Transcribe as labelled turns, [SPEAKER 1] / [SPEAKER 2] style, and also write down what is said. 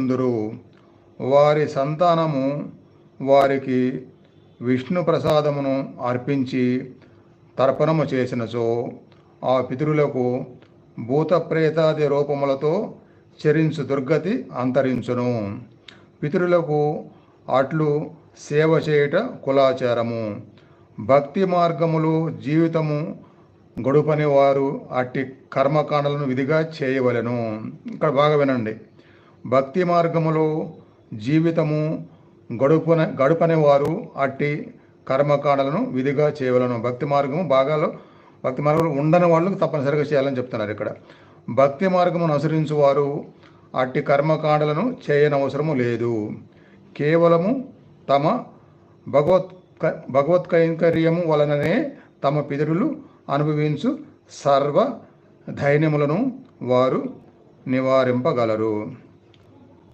[SPEAKER 1] అందరూ వారి సంతానము వారికి విష్ణు ప్రసాదమును అర్పించి తర్పణము చేసినచో ఆ పితరులకు భూత ప్రేతాది రూపములతో చరించు దుర్గతి అంతరించును. పితరులకు అట్లు సేవ చేయుట కులాచారము. భక్తి మార్గములు జీవితము గడుపని వారు అట్టి కర్మకాండలను విధిగా చేయవలెను. ఇక్కడ బాగా వినండి. భక్తి మార్గములో జీవితము గడుపున గడుపని వారు అట్టి కర్మకాండలను విధిగా చేయవలను. భక్తి మార్గము భాగాలు భక్తి మార్గంలో ఉండని వాళ్ళు తప్పనిసరిగా చేయాలని చెప్తున్నారు ఇక్కడ. భక్తి మార్గమును అనుసరించు వారు అట్టి కర్మకాండలను చేయనవసరము లేదు. కేవలము తమ భగవత్ భగవత్ కైంకర్యము వలననే తమ పితరులు అనుభవించు సర్వ ధైర్యములను వారు నివారింపగలరు.